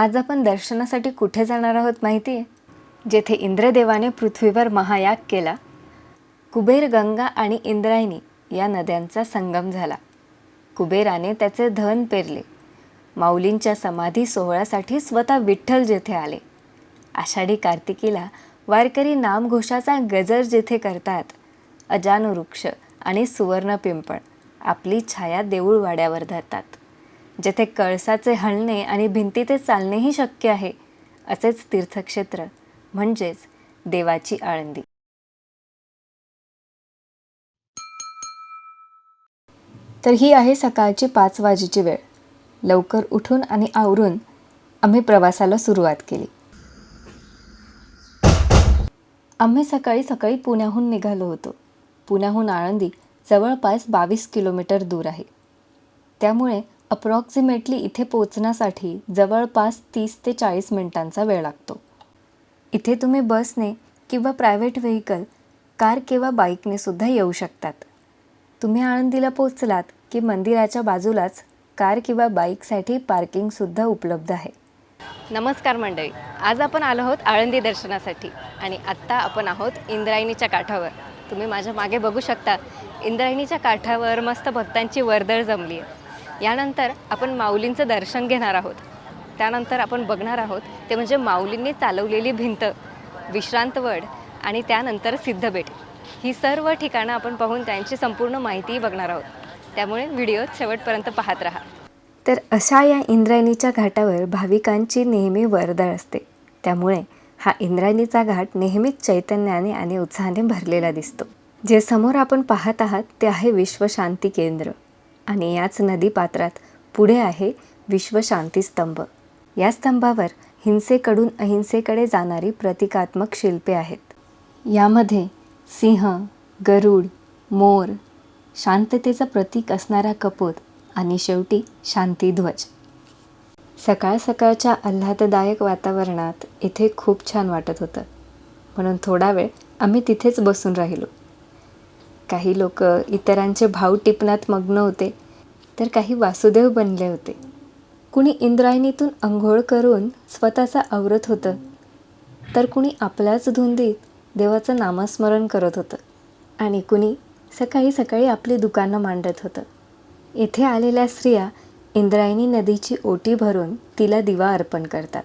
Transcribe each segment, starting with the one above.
आज आपण दर्शनासाठी कुठे जाणार आहोत माहिती आहे जेथे इंद्रदेवाने पृथ्वीवर महायाग केला. कुबेर गंगा आणि इंद्रायणी या नद्यांचा संगम झाला. कुबेराने त्याचे धन पेरले. माऊलींच्या समाधी सोहळ्यासाठी स्वतः विठ्ठल जेथे आले. आषाढी कार्तिकीला वारकरी नामघोषाचा गजर जेथे करतात अजानू वृक्ष आणि सुवर्ण पिंपळ आपली छाया देऊळ वाड्यावर धरतात. जेथे कळसाचे हलणे आणि भिंतीते चालणेही शक्य आहे असेच तीर्थक्षेत्र म्हणजेच देवाची आळंदी. तर ही आहे सकाळची पाच वाजेची वेळ. लवकर उठून आणि आवरून आम्ही प्रवासाला सुरुवात केली. आम्ही सकाळी सकाळी पुण्याहून निघालो होतो. पुण्याहून आळंदी जवळपास बावीस किलोमीटर दूर आहे. त्यामुळे अप्रॉक्सिमेटली इथे पोचण्यासाठी जवळपास तीस ते चाळीस मिनिटांचा वेळ लागतो. इथे तुम्ही बसने किंवा प्रायव्हेट व्हेकल कार किंवा बाईकने सुद्धा येऊ शकतात. तुम्ही आळंदीला पोचलात की मंदिराच्या बाजूलाच कार किंवा बाईकसाठी पार्किंगसुद्धा उपलब्ध आहे. नमस्कार मंडळी. आज आपण आलो आहोत आळंदी दर्शनासाठी आणि आत्ता आपण आहोत इंद्रायणीच्या काठावर. तुम्ही माझ्या मागे बघू शकता इंद्रायणीच्या काठावर मस्त भक्तांची वर्दळ जमली आहे यानंतर आपण माऊलींचं दर्शन घेणार आहोत. त्यानंतर आपण बघणार आहोत ते म्हणजे माऊलींनी चालवलेली भिंत विश्रांतवड आणि त्यानंतर सिद्धबेट. ही सर्व ठिकाणं आपण पाहून त्यांची संपूर्ण माहितीही बघणार आहोत. त्यामुळे व्हिडिओ शेवटपर्यंत पाहत राहा. तर अशा या इंद्रायणीच्या घाटावर भाविकांची नेहमी वर्दळ असते. त्यामुळे हा इंद्रायणीचा घाट नेहमीच चैतन्याने आणि उत्साहाने भरलेला दिसतो. जे समोर आपण पाहत आहात ते आहे विश्वशांती केंद्र. आणि याच नदीपात्रात पुढे आहे विश्वशांती स्तंभ. या स्तंभावर हिंसेकडून अहिंसेकडे जाणारी प्रतिकात्मक शिल्पे आहेत. यामध्ये सिंह गरुड मोर शांततेचं प्रतीक असणारा कपूर आणि शेवटी शांतीध्वज. सकाळ सकाळच्या आल्हाददायक वातावरणात इथे खूप छान वाटत होतं. म्हणून थोडा वेळ आम्ही तिथेच बसून राहिलो. काही लोक इतरांचे भाव टिपण्यात मग्न होते तर काही वासुदेव बनले होते. कुणी इंद्रायणीतून अंघोळ करून स्वतःचा आवरत होतं तर कुणी आपल्याच धुंदीत देवाचं नामस्मरण करत होतं आणि कुणी सकाळी सकाळी आपली दुकानं मांडत होतं. येथे आलेल्या स्त्रिया इंद्रायणी नदीची ओटी भरून तिला दिवा अर्पण करतात.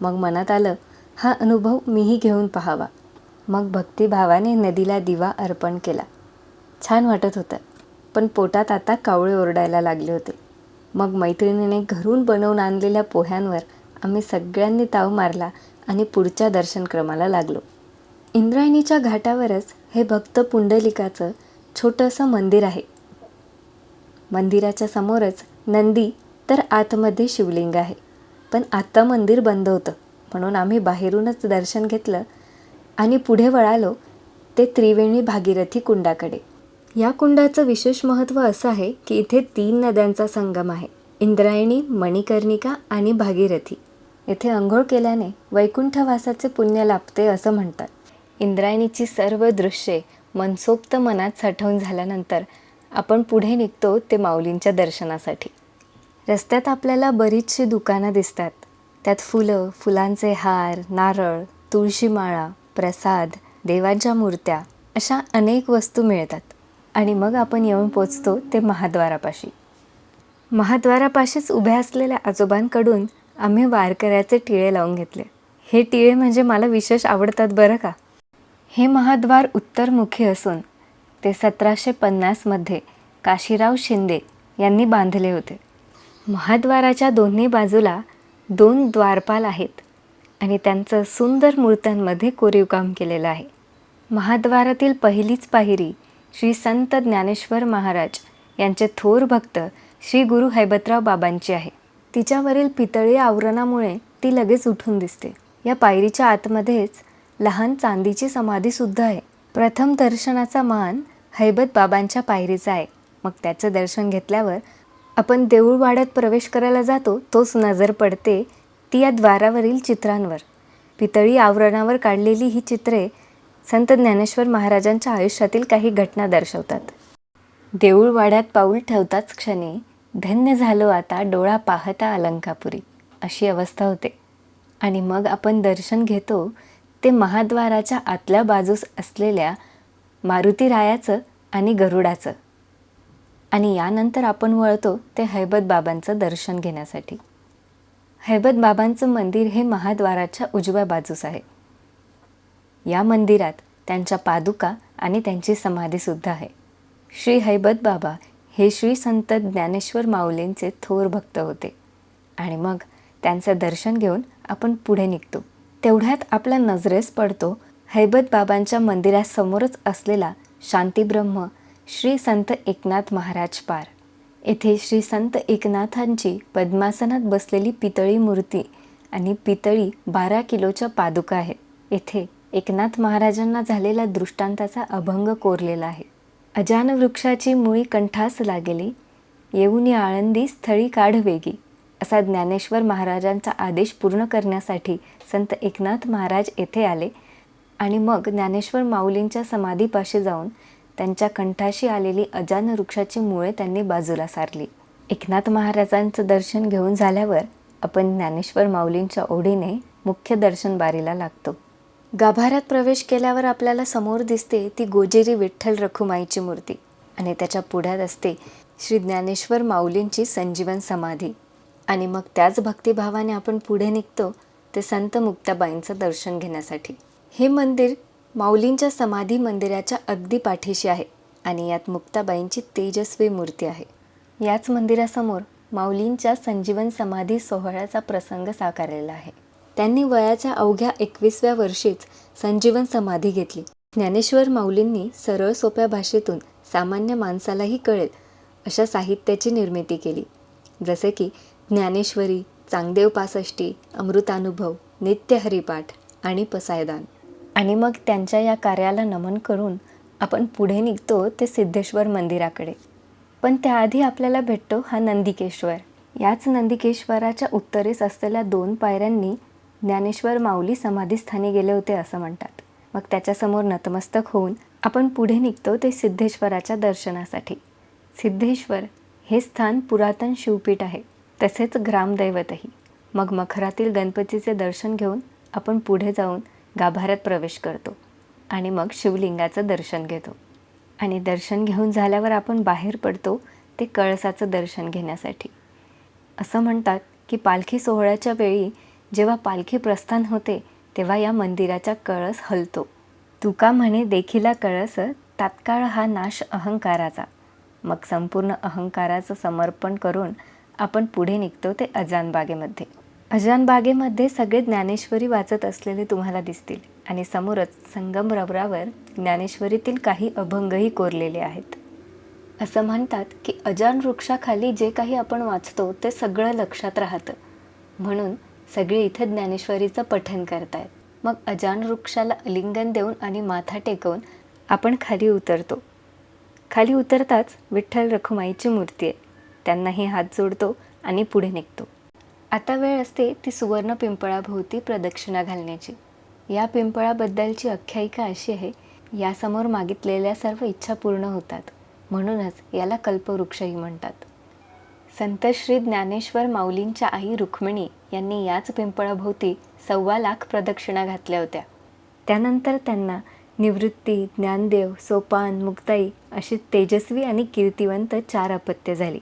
मग मनात आलं हा अनुभव मीही घेऊन पाहावा. मग भक्तिभावाने नदीला दिवा अर्पण केला. छान वाटत होतं. पण पोटात आता कावळे ओरडायला लागले होते. मग मैत्रिणीने घरून बनवून आणलेल्या पोह्यांवर आम्ही सगळ्यांनी ताव मारला आणि पुढच्या दर्शनक्रमाला लागलो. इंद्रायणीच्या घाटावरच हे भक्त पुंडलिकाचं छोटंसं मंदिर आहे. मंदिराच्या समोरच नंदी तर आतमध्ये शिवलिंग आहे. पण आत्ता मंदिर बंद होतं म्हणून आम्ही बाहेरूनच दर्शन घेतलं आणि पुढे वळालो ते त्रिवेणी भागीरथी कुंडाकडे. या कुंडाचं विशेष महत्त्व असं आहे की इथे तीन नद्यांचा संगम आहे. इंद्रायणी मणिकर्णिका आणि भागीरथी. येथे अंघोळ केल्याने वैकुंठवासाचे पुण्य लाभते असं म्हणतात. इंद्रायणीची सर्व दृश्ये मनसोक्त मनात साठवून झाल्यानंतर आपण पुढे निघतो ते माऊलींच्या दर्शनासाठी. रस्त्यात आपल्याला बरीचशी दुकानं दिसतात. त्यात फुलं फुलांचे हार नारळ तुळशीमाळा प्रसाद देवाच्या मूर्त्या अशा अनेक वस्तू मिळतात. आणि मग आपण येऊन पोचतो ते महाद्वारापाशी. महाद्वारापाशीच उभ्या असलेल्या आजोबांकडून आम्ही वारकऱ्याचे टिळे लावून घेतले. हे टिळे म्हणजे मला विशेष आवडतात बरं का? हे महाद्वार उत्तरमुखी असून ते सतराशे पन्नासमध्ये काशीराव शिंदे यांनी बांधले होते. महाद्वाराच्या दोन्ही बाजूला दोन द्वारपाल आहेत आणि त्यांचं सुंदर मूर्त्यांमध्ये कोरीवकाम केलेलं आहे. महाद्वारातील पहिलीच पायरी श्री संत ज्ञानेश्वर महाराज यांचे थोर भक्त श्री गुरु हैबतराव बाबांची आहे. तिच्यावरील पितळी आवरणामुळे ती लगेच उठून दिसते. या पायरीच्या आतमध्येच लहान चांदीची समाधीसुद्धा आहे. प्रथम दर्शनाचा मान हैबत बाबांच्या पायरीचा आहे. मग त्याचं दर्शन घेतल्यावर आपण देऊळवाड्यात प्रवेश करायला जातो तोच नजर पडते ती या द्वारावरील चित्रांवर. पितळी आवरणावर काढलेली ही चित्रे संत ज्ञानेश्वर महाराजांच्या आयुष्यातील काही घटना दर्शवतात. देऊळवाड्यात पाऊल ठेवताच क्षणी धन्य झालो आता डोळा पाहता अलंकापुरी अशी अवस्था होते. आणि मग आपण दर्शन घेतो ते महाद्वाराच्या आतल्या बाजूस असलेल्या मारुतीरायाचं आणि गरुडाचं. आणि यानंतर आपण वळतो ते हैबत बाबांचं दर्शन घेण्यासाठी. हैबत बाबांचं मंदिर हे महाद्वाराच्या उजव्या बाजूस आहे. या मंदिरात त्यांच्या पादुका आणि त्यांची समाधीसुद्धा आहे. श्री हैबत बाबा हे श्री संत ज्ञानेश्वर माऊलींचे थोर भक्त होते. आणि मग त्यांचं दर्शन घेऊन आपण पुढे निघतो. तेवढ्यात आपल्या नजरेस पडतो हैबत बाबांच्या मंदिरासमोरच असलेला शांतीब्रह्म श्री संत एकनाथ महाराज पार. येथे श्री संत एकनाथांची पद्मासनात बसलेली पितळी मूर्ती आणि पितळी बारा किलोच्या पादुका आहेत. येथे एकनाथ महाराजांना झालेला दृष्टांताचा अभंग कोरलेला आहे. अजान वृक्षाची मुळी कंठास लागेली येऊन आळंदी स्थळी काढ वेगी असा ज्ञानेश्वर महाराजांचा आदेश पूर्ण करण्यासाठी संत एकनाथ महाराज येथे आले आणि मग ज्ञानेश्वर माऊलींच्या समाधीपाशी जाऊन त्यांच्या कंठाशी आलेली अजान वृक्षाची मुळे त्यांनी बाजूला सारली. एकनाथ महाराजांचं दर्शन घेऊन झाल्यावर आपण ज्ञानेश्वर माऊलींच्या ओढीने मुख्य दर्शन बारीला लागतो. गाभाऱ्यात प्रवेश केल्यावर आपल्याला समोर दिसते ती गोजेरी विठ्ठल रखुमाईची मूर्ती आणि त्याच्या पुढ्यात असते श्री ज्ञानेश्वर माऊलींची संजीवन समाधी. आणि मग त्याच भक्तिभावाने आपण पुढे निघतो ते संत मुक्ताबाईंचं दर्शन घेण्यासाठी. हे मंदिर माऊलींच्या समाधी मंदिराच्या अगदी पाठीशी आहे आणि यात मुक्ताबाईंची तेजस्वी मूर्ती आहे. याच मंदिरासमोर माऊलींच्या संजीवन समाधी सोहळ्याचा प्रसंग साकारलेला आहे. त्यांनी वयाच्या अवघ्या एकविसव्या वर्षीच संजीवन समाधी घेतली. ज्ञानेश्वर माऊलींनी सरळ सोप्या भाषेतून सामान्य माणसालाही कळेल अशा साहित्याची निर्मिती केली. जसे की ज्ञानेश्वरी चांगदेव पासष्टी अमृतानुभव नित्य हरिपाठ आणि पसायदान. आणि मग त्यांच्या या कार्याला नमन करून आपण पुढे निघतो ते सिद्धेश्वर मंदिराकडे. पण त्याआधी आपल्याला भेटतो हा नंदिकेश्वर. याच नंदिकेश्वराच्या उत्तरेस असलेल्या दोन पायऱ्यांनी ज्ञानेश्वर माऊली समाधीस्थानी गेले होते असं म्हणतात. मग त्याच्यासमोर नतमस्तक होऊन आपण पुढे निघतो ते सिद्धेश्वराच्या दर्शनासाठी. सिद्धेश्वर हे स्थान पुरातन शिवपीठ आहे. तसेच ग्रामदैवतही. मग मखरातील गणपतीचे दर्शन घेऊन आपण पुढे जाऊन गाभाऱ्यात प्रवेश करतो आणि मग शिवलिंगाचं दर्शन घेतो. आणि दर्शन घेऊन झाल्यावर आपण बाहेर पडतो ते कळसाचं दर्शन घेण्यासाठी. असं म्हणतात की पालखी सोहळ्याच्या वेळी जेव्हा पालखी प्रस्थान होते तेव्हा या मंदिराचा कळस हलतो. तुका म्हणे देखिला कळस तात्काळ हा नाश अहंकाराचा. मग संपूर्ण अहंकाराचं समर्पण करून आपण पुढे निघतो ते अजानबागेमध्ये. अजानबागेमध्ये सगळे ज्ञानेश्वरी वाचत असलेले तुम्हाला दिसतील आणि समोरच संगमरवरावर ज्ञानेश्वरीतील काही अभंगही कोरलेले आहेत. असं म्हणतात की अजान वृक्षाखाली जे काही आपण वाचतो ते सगळं लक्षात राहतं. म्हणून सगळे इथं ज्ञानेश्वरीचं पठण करतायत. मग अजान वृक्षाला अलिंगन देऊन आणि माथा टेकवून आपण खाली उतरतो. खाली उतरताच विठ्ठल रखुमाईची मूर्ती आहे. त्यांनाही हात जोडतो आणि पुढे निघतो. आता वेळ असते ती सुवर्ण पिंपळाभोवती प्रदक्षिणा घालण्याची. या पिंपळाबद्दलची आख्यायिका अशी आहे यासमोर मागितलेल्या सर्व इच्छा पूर्ण होतात. म्हणूनच याला कल्पवृक्षही म्हणतात. संत श्री ज्ञानेश्वर माऊलींच्या आई रुक्मिणी यांनी याच पिंपळाभोवती सव्वा लाख प्रदक्षिणा घातल्या होत्या. त्यानंतर त्यांना निवृत्ती ज्ञानदेव सोपान मुक्ताई अशी तेजस्वी आणि कीर्तिवंत चार अपत्य झाली.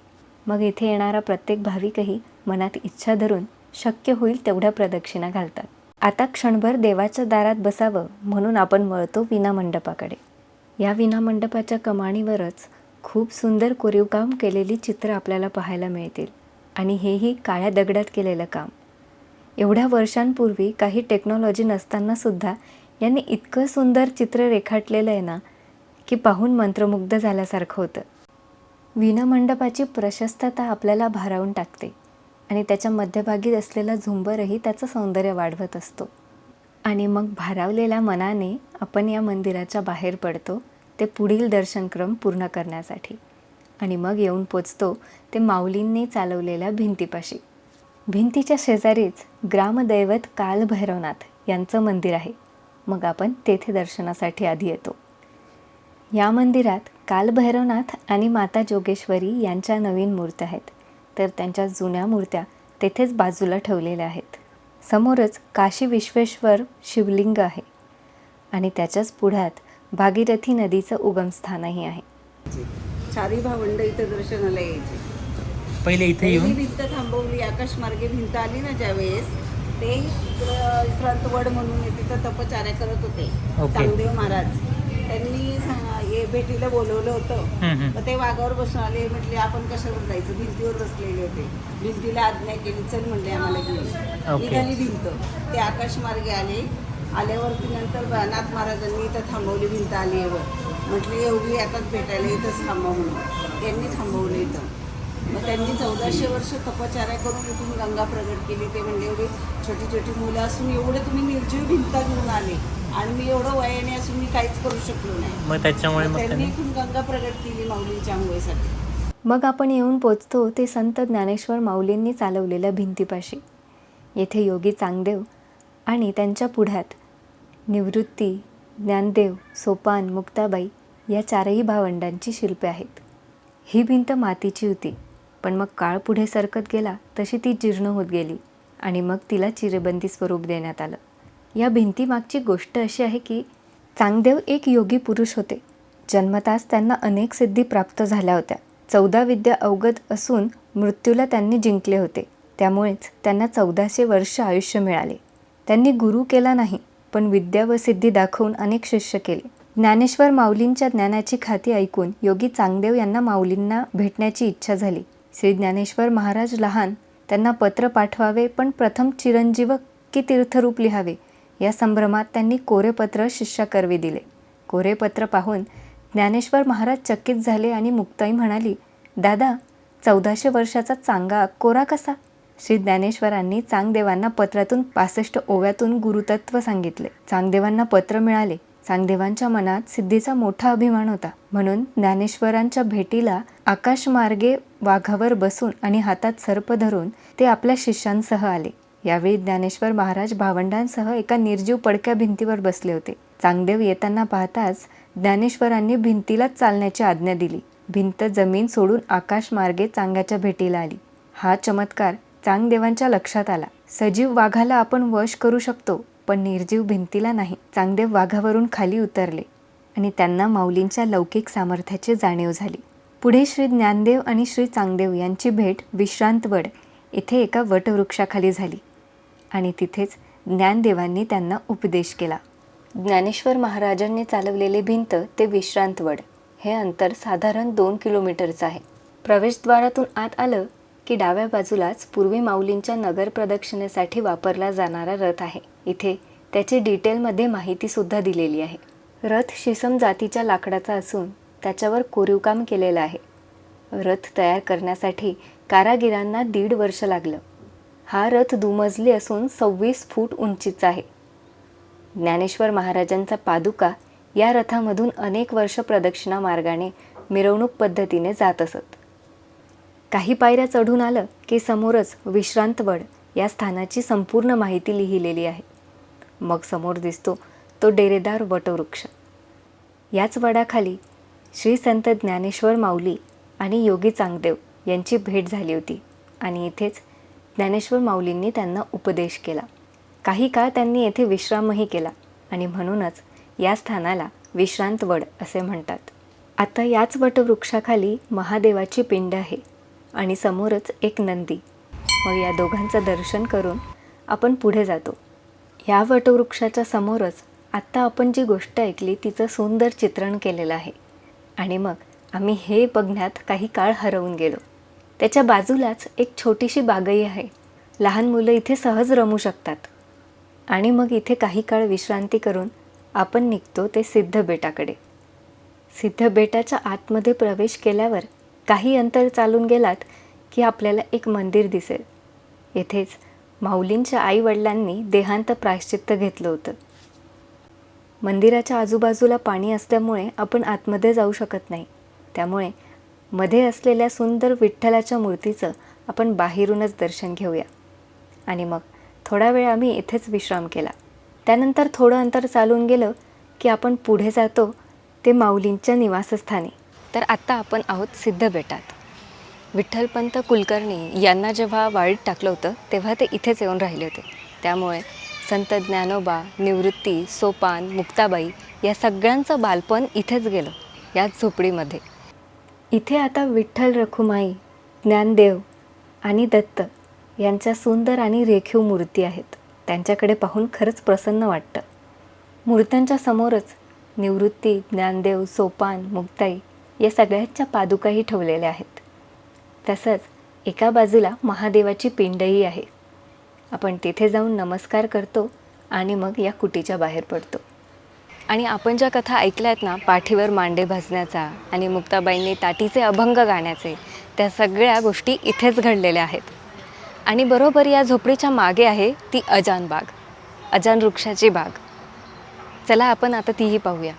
मग इथे येणारा प्रत्येक भाविकही मनात इच्छा धरून शक्य होईल तेवढ्या प्रदक्षिणा घालतात. आता क्षणभर देवाच्या दारात बसावं म्हणून आपण वळतो विनामंडपाकडे या विनामंडपाच्या कमाणीवरच खूप सुंदर कोरीवकाम केलेली चित्र आपल्याला पाहायला मिळतील आणि हेही काळ्या दगडात केलेलं काम. एवढ्या वर्षांपूर्वी काही टेक्नॉलॉजी नसताना सुद्धा यांनी इतकं सुंदर चित्र रेखाटलेलं आहे ना की पाहून मंत्रमुग्ध झाल्यासारखं होतं. विनमंडपाची प्रशस्तता आपल्याला भारावून टाकते आणि त्याच्या मध्यभागी असलेला झुंबरही त्याचं सौंदर्य वाढवत असतो. आणि मग भारावलेल्या मनाने आपण या मंदिराच्या बाहेर पडतो ते पुढील दर्शनक्रम पूर्ण करण्यासाठी. आणि मग येऊन पोचतो ते माऊलींनी चालवलेल्या भिंतीपाशी. भिंतीच्या शेजारीच ग्रामदैवत कालभैरवनाथ यांचं मंदिर आहे. मग आपण तेथे दर्शनासाठी आधी येतो. या मंदिरात कालभैरवनाथ आणि माता जोगेश्वरी यांच्या नवीन मूर्त्या आहेत. तर त्यांच्या जुन्या मूर्त्या तेथेच बाजूला ठेवलेल्या आहेत. समोरच काशी विश्वेश्वर शिवलिंग आहे. आणि त्याच्याच पुढ्यात भागीरथी नदीचं उगमस्थानही आहे. चारी भावंड इथं दर्शनाला यायचे. पहिले इथे येऊन. भिंत थांबवली आकाश मार्गे भिंत आली ना ज्यावेळेस ते विश्रांतवड म्हणून तिथं तपचार्या करत होते. चांगदेव महाराज. त्यांनी भेटीला बोलवलं होतं. तर ते वाघावर बसून आले म्हटले आपण कशावर जायचं? भिंतीवर बसलेले होते. भिंतीला आज्ञा केली चल म्हणले आम्हाला घेऊन. निघाली भिंत. ते आकाश मार्गे आले. आल्यावरती नंतर नाथ महाराजांनी इथं थांबवली भिंत आली म्हटले एवढी आताच भेटायला इथंच थांबा म्हणून. त्यांनी थांबवलं इथं. मग त्यांनी चौदाशे वर्ष तपचार्या करून इथून गंगा प्रगट केली. ते म्हणजे एवढी छोटी छोटी मुलं असून एवढे तुम्ही निर्जीव भिंत घेऊन आले आणि मी एवढं वयाने असून मी काहीच करू शकलो नाही. मग त्याच्यामुळे त्यांनी इथून गंगा प्रगट केली माऊलींच्या आंघोळीसाठी मग आपण येऊन पोचतो ते संत ज्ञानेश्वर माऊलींनी चालवलेल्या भिंतीपाशी. येथे योगी चांगदेव आणि त्यांच्या पुढ्यात निवृत्ती ज्ञानदेव सोपान मुक्ताबाई या चारही भावंडांची शिल्पे आहेत. ही भिंत मातीची होती. पण मग काळ पुढे सरकत गेला तशी ती जीर्ण होत गेली आणि मग तिला चिरेबंदी स्वरूप देण्यात आलं. या भिंतीमागची गोष्ट अशी आहे की चांगदेव एक योगी पुरुष होते. जन्मतास त्यांना अनेक सिद्धी प्राप्त झाल्या होत्या. चौदा विद्या अवगत असून मृत्यूला त्यांनी जिंकले होते. त्यामुळेच त्यांना चौदाशे वर्ष आयुष्य मिळाले. त्यांनी गुरु केला नाही पण विद्या व सिद्धी दाखवून अनेक शिष्य केले. ज्ञानेश्वर माऊलींच्या ज्ञानाची खाती ऐकून योगी चांगदेव यांना माऊलींना भेटण्याची इच्छा झाली. श्री ज्ञानेश्वर महाराज लहान त्यांना पत्र पाठवावे पण प्रथम चिरंजीव की तीर्थरूप लिहावे या संभ्रमात त्यांनी कोरेपत्र शिष्याकरवी दिले. कोरेपत्र पाहून ज्ञानेश्वर महाराज चकित झाले आणि मुक्ताई म्हणाली दादा चौदाशे वर्षाचा चांगा कोरा कसा? श्री ज्ञानेश्वरांनी चांगदेवांना पत्रातून पासष्ट ओव्यातून गुरुतत्व सांगितले. चांगदेवांना पत्र मिळाले. चांगदेवांच्या मनात सिद्धीचा मोठा अभिमान होता. म्हणून ज्ञानेश्वरांच्या भेटीला आकाशमार्गे वाघावर बसून आणि हातात सर्प धरून ते आपल्या शिष्यांसह आले. यावेळी ज्ञानेश्वर महाराज भावंडांसह एका निर्जीव पडक्या भिंतीवर बसले होते. चांगदेव येताना पाहताच ज्ञानेश्वरांनी भिंतीलाच चालण्याची आज्ञा दिली. भिंत जमीन सोडून आकाशमार्गे चांगाच्या भेटीला आली. हा चमत्कार चांगदेवांच्या लक्षात आला. सजीव वाघाला आपण वश करू शकतो पण निर्जीव भिंतीला नाही. चांगदेव वाघावरून खाली उतरले आणि त्यांना माऊलींच्या लौकिक सामर्थ्याची जाणीव झाली. पुढे श्री ज्ञानदेव आणि श्री चांगदेव यांची भेट विश्रांतवड येथे एका वटवृक्षाखाली झाली. आणि तिथेच ज्ञानदेवांनी त्यांना उपदेश केला. ज्ञानेश्वर महाराजांनी चालवलेले भिंत ते विश्रांतवड. हे अंतर साधारण दोन किलोमीटरचं आहे. प्रवेशद्वारातून आत आलं की डाव्या बाजूलाच पूर्वी माऊलींच्या नगर प्रदक्षिणेसाठी वापरला जाणारा रथ आहे. इथे त्याची डिटेलमध्ये माहितीसुद्धा दिलेली आहे. रथ शिसम जातीच्या लाकडाचा असून त्याच्यावर कोरीवकाम केलेलं आहे. रथ तयार करण्यासाठी कारागिरांना दीड वर्ष लागलं. हा रथ दुमजली असून सव्वीस फूट उंचीचा आहे. ज्ञानेश्वर महाराजांचा पादुका या रथामधून अनेक वर्ष प्रदक्षिणा मार्गाने मिरवणूक पद्धतीने जात असत. काही पायऱ्या चढून आलं की समोरच विश्रांतवड या स्थानाची संपूर्ण माहिती लिहिलेली आहे. मग समोर दिसतो तो डेरेदार वटवृक्ष. याच वडाखाली श्री संत ज्ञानेश्वर माऊली आणि योगी चांगदेव यांची भेट झाली होती. आणि इथेच ज्ञानेश्वर माऊलींनी त्यांना उपदेश केला. काही काळ त्यांनी येथे विश्रामही केला आणि म्हणूनच या स्थानाला विश्रांतवड असे म्हणतात. आता याच वटवृक्षाखाली महादेवाची पिंड आहे आणि समोरच एक नंदी. मग या दोघांचं दर्शन करून आपण पुढे जातो. या वटवृक्षाच्या समोरच आत्ता आपण जी गोष्ट ऐकली तिचं सुंदर चित्रण केलेलं आहे. आणि मग आम्ही हे बघण्यात काही काळ हरवून गेलो. त्याच्या बाजूलाच एक छोटीशी बागही आहे. लहान मुलं इथे सहज रमू शकतात. आणि मग इथे काही काळ विश्रांती करून आपण निघतो ते सिद्ध बेटाकडे सिद्ध बेटाच्या आतमध्ये प्रवेश केल्यावर काही अंतर चालून गेलात की आपल्याला एक मंदिर दिसेल. येथेच माऊलींच्या आईवडिलांनी देहांत प्रायश्चित्त घेतलं होतं. मंदिराच्या आजूबाजूला पाणी असल्यामुळे आपण आतमध्ये जाऊ शकत नाही. त्यामुळे मध्ये असलेल्या सुंदर विठ्ठलाच्या मूर्तीचं आपण बाहेरूनच दर्शन घेऊया. आणि मग थोडा वेळ आम्ही इथेच विश्राम केला. त्यानंतर थोडं अंतर चालून गेलं की आपण पुढे जातो ते माऊलींच्या निवासस्थानी. तर आत्ता आपण आहोत सिद्ध बेटात. विठ्ठलपंत कुलकर्णी यांना जेव्हा वाळीत टाकलं होतं तेव्हा ते इथेच येऊन राहिले होते. त्यामुळे संत ज्ञानोबा निवृत्ती सोपान मुक्ताबाई या सगळ्यांचं बालपण इथेच गेलं याच झोपडीमध्ये. इथे आता विठ्ठल रखुमाई ज्ञानदेव आणि दत्त यांच्या सुंदर आणि रेखीव मूर्ती आहेत. त्यांच्याकडे पाहून खरंच प्रसन्न वाटतं. मूर्त्यांच्या समोरच निवृत्ती ज्ञानदेव सोपान मुक्ताई या सगळ्यांच्या पादुकाही ठेवलेल्या आहेत. तसंच एका बाजूला महादेवाची पिंडही आहे. आपण तिथे जाऊन नमस्कार करतो आणि मग या कुटीच्या बाहेर पडतो. आणि आपण ज्या कथा ऐकल्या आहेत ना पाठीवर मांडे भाजण्याचा आणि मुक्ताबाईंनी ताटीचे अभंग गाण्याचे त्या सगळ्या गोष्टी इथेच घडलेल्या आहेत. आणि बरोबर या झोपडीच्या मागे आहे ती अजान बाग अजान वृक्षाची बाग. चला आपण आता तीही पाहूया.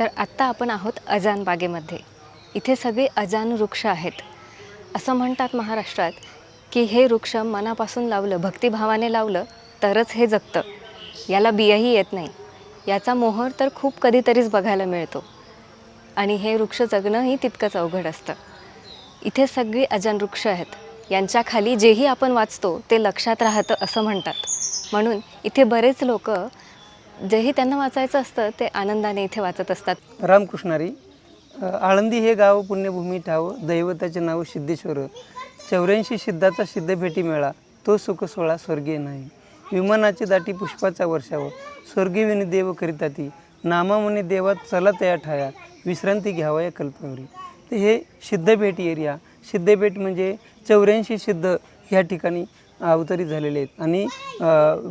तर आत्ता आपण आहोत अजान बागेमध्ये. इथे सगळे अजान वृक्ष आहेत. असं म्हणतात महाराष्ट्रात की हे वृक्ष मनापासून लावलं भक्तिभावाने लावलं तरच हे जगतं. याला बियाही येत नाही. याचा मोहर तर खूप कधीतरीच बघायला मिळतो. आणि हे वृक्ष जगणंही तितकंच अवघड असतं. इथे सगळी अजान वृक्ष आहेत. यांच्याखाली जेही आपण वाचतो ते लक्षात राहतं असं म्हणतात. म्हणून इथे बरेच लोक जेही त्यांना वाचायचं असतं ते आनंदाने इथे वाचत असतात. रामकृष्णारी आळंदी हे गाव पुण्यभूमी ठाव दैवताचे नाव सिद्धेश्वर चौऱ्याऐंशी सिद्धाचा सिद्धभेटी मिळा मेळा तो सुखसोळा स्वर्गीय नाही. विमानाची दाटी पुष्पाचा वर्षावर. स्वर्गीविनी देव करिता ती नामामुनी देवात चला तया ठाया. विश्रांती घ्यावा या कल्पवरी तर हे सिद्धभेट एरिया सिद्धभेट म्हणजे चौऱ्याऐंशी सिद्ध ह्या ठिकाणी अवतरित झालेले आहेत. आणि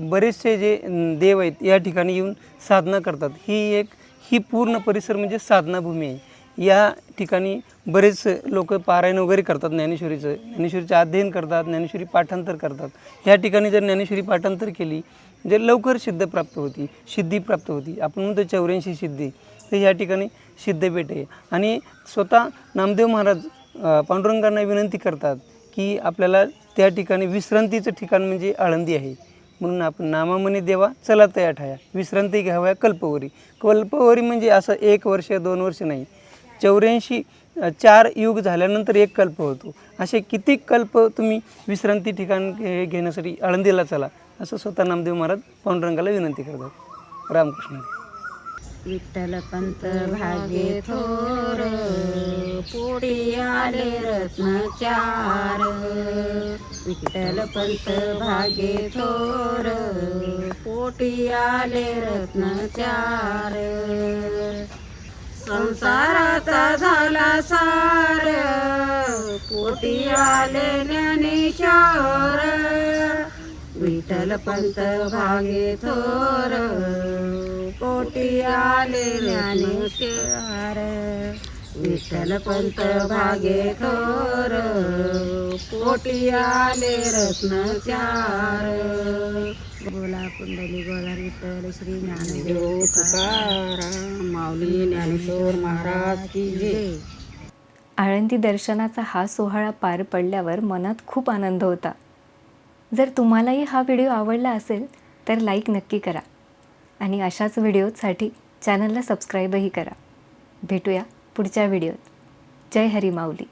बरेचसे जे देव आहेत या ठिकाणी येऊन साधना करतात. ही एक ही पूर्ण परिसर म्हणजे साधनाभूमी आहे. या ठिकाणी बरेच लोक पारायण वगैरे करतात ज्ञानेश्वरीचं. ज्ञानेश्वरीचं अध्ययन करतात ज्ञानेश्वरी पाठांतर करतात. ह्या ठिकाणी जर ज्ञानेश्वरी पाठांतर केली म्हणजे लवकर सिद्ध प्राप्त होती सिद्धी प्राप्त होती आपण म्हणतो चौऱ्याऐंशी सिद्धी तर ह्या ठिकाणी सिद्धपेठ आहे. आणि स्वतः नामदेव महाराज पांडुरंगांना विनंती करतात की आपल्याला त्या ठिकाणी विश्रांतीचं ठिकाण म्हणजे आळंदी आहे. म्हणून आपण नामामने देवा चला तया ठाया विश्रांती घ्याव्या कल्पवरी. कल्पवरी म्हणजे असं एक वर्ष दोन वर्ष नाही. चौऱ्याऐंशी चार युग झाल्यानंतर एक कल्प होतो. असे किती कल्प तुम्ही विश्रांती ठिकाण घे- घेण्यासाठी आळंदीला चला असं स्वतः नामदेव महाराज पांडुरंगाला विनंती करतात. रामकृष्ण. हरी. विठ्ठल पंत भागे थोर पोटी आले रत्न चार विठ्ठल पंत भागे थोर पोटी आले रत्न चार संसाराचा झाला सार. पोटी आले ज्ञानेश्वर विठ्ठल पंत भागे थोर. पोटी आले ज्ञानेश्वर विठ्ठल पंत भागे थोर. पोटी आले रत्नचार बोला कुंडली गोला विठ्ठल श्री ज्ञानदेव तुकाराम माऊली ज्ञानेश्वर महाराज की जय. आळंदी दर्शनाचा हा सोहळा पार पडल्यावर मनात खूप आनंद होता. जर तुम्हालाही हा व्हिडिओ आवडला असेल तर लाईक नक्की करा. आणि अशाच व्हिडिओसाठी चॅनलला सबस्क्राईबही करा. भेटूया पुढच्या व्हिडिओत. जय हरी माऊली.